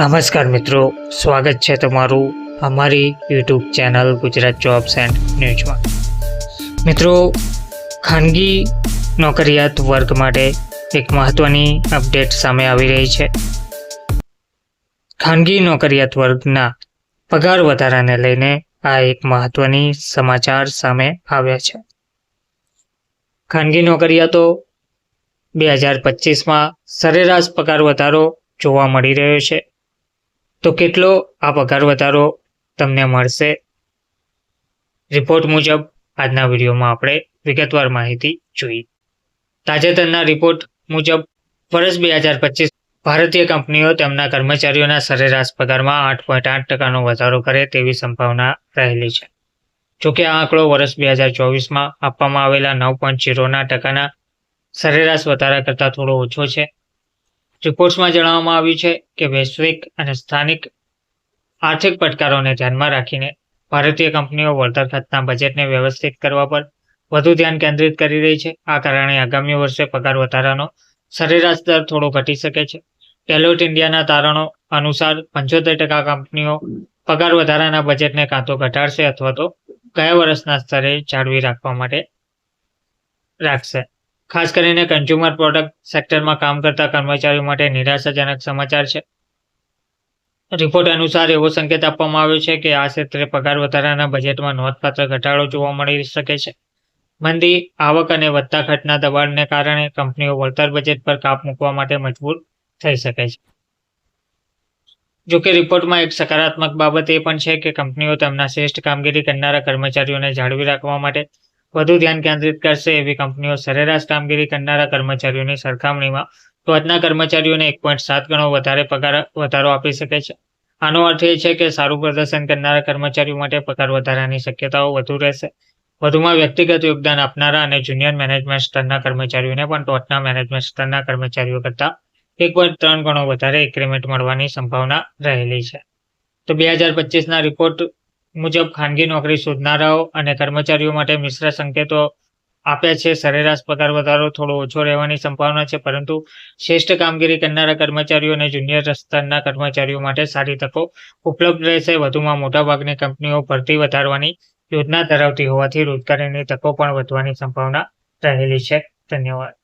નમસ્કાર મિત્રો, સ્વાગત છે તમારું અમારી YouTube channel Gujarat jobs and ન્યૂઝમાં. મિત્રો, ખાનગી નોકરિયાત વર્ગ માટે એક મહત્વની અપડેટ સામે આવી રહી છે. ખાનગી નોકરિયાત વર્ગના પગાર વધારાને લઈને આ એક મહત્વની સમાચાર સામે આવ્યા છે. ખાનગી નોકરિયાતો બે હજાર પચીસમાં સરેરાશ પગાર વધારો જોવા મળી રહ્યો છે. તો કેટલો આ પગાર વધારો તમને મળશે? રિપોર્ટ મુજબ આજના વિડીયોમાં આપણે વિગતવાર માહિતી જોઈ. તાજેતરના રિપોર્ટ મુજબ વર્ષ બે હજાર પચીસ ભારતીય કંપનીઓ તેમના કર્મચારીઓના સરેરાશ પગારમાં આઠ પોઈન્ટ આઠ ટકાનો વધારો કરે તેવી સંભાવના રહેલી છે. જોકે આ આંકડો વર્ષ બે હજાર ચોવીસમાં આપવામાં આવેલા નવ પોઈન્ટ જીરોના ટકાના સરેરાશ વધારા કરતાં થોડો ઓછો છે. રિપોર્ટ્સમાં જણાવવામાં આવ્યું છે કે વૈશ્વિક અને સ્થાનિક આર્થિક પડકારોને ધ્યાનમાં રાખીને ભારતીય કંપનીઓ વળતર ખાતના બજેટને વ્યવસ્થિત કરવા પર વધુ ધ્યાન કેન્દ્રિત કરી રહી છે. આ કારણે આગામી વર્ષે પગાર વધારાનો સરેરાશ દર થોડો ઘટી શકે છે. ટેલોટ ઇન્ડિયાના તારણો અનુસાર પંચોતેર ટકા કંપનીઓ પગાર વધારાના બજેટને કાં તો ઘટાડશે અથવા તો ગયા વર્ષના સ્તરે જાળવી રાખવા માટે રાખશે. ખાસ કરીને કન્ઝ્યુમર પ્રોડક્ટ સેક્ટરમાં કામ કરતા કર્મચારીઓ માટે નિરાશાજનક સમાચાર છે. રિપોર્ટ અનુસાર એવો સંકેત આપવામાં આવ્યો છે કે આ ક્ષેત્રે પગાર વધારાના બજેટમાં નોંધપાત્ર ઘટાડો જોવા મળી શકે છે. મંદી, આવક અને વધતા ખર્ચના દબાણને કારણે કંપનીઓ વળતર બજેટ પર કાપ મૂકવા માટે મજબૂર થઈ શકે છે. જોકે રિપોર્ટમાં એક સકારાત્મક બાબત એ પણ છે કે કંપનીઓ તેમના શ્રેષ્ઠ કામગીરી કરનારા કર્મચારીઓને જાળવી રાખવા માટે વધુ ધ્યાન કેન્દ્રિત કરશે એવી કંપનીઓ સરેરાશ કામગીરી કરનારા કર્મચારીઓની સરખામણીમાં ટોચના કર્મચારીઓને એક પોઈન્ટ સાત ગણો વધારે પગાર, વધારો આપી શકે છે. આનો અર્થ એ છે કે સારું પ્રદર્શન કરનારા કર્મચારીઓ માટે પગાર વધારાની શક્યતાઓ વધુ રહેશે. વધુમાં વ્યક્તિગત યોગદાન આપનારા અને જુનિયર મેનેજમેન્ટ સ્તરના કર્મચારીઓને પણ ટોચના મેનેજમેન્ટ સ્તરના કર્મચારીઓ કરતાં એક પોઈન્ટ ત્રણ ગણો વધારે ઇન્ક્રીમેન્ટ મળવાની સંભાવના રહેલી છે. તો બે હજાર પચીસના રિપોર્ટ મુજબ ખાનગી નોકરી શોધનારાઓ અને કર્મચારીઓ માટે મિશ્ર સંકેતો આપ્યા છે. સરેરાશ પગાર વધારો થોડો ઓછો રહેવાની સંભાવના છે, પરંતુ શ્રેષ્ઠ કામગીરી કરનારા કર્મચારીઓ અને જુનિયર સ્તરના કર્મચારીઓ માટે સારી તકો ઉપલબ્ધ રહેશે. વધુમાં મોટાભાગની કંપનીઓ ભરતી વધારવાની યોજના ધરાવતી હોવાથી રોજગારીની તકો પણ વધવાની સંભાવના રહેલી છે. ધન્યવાદ.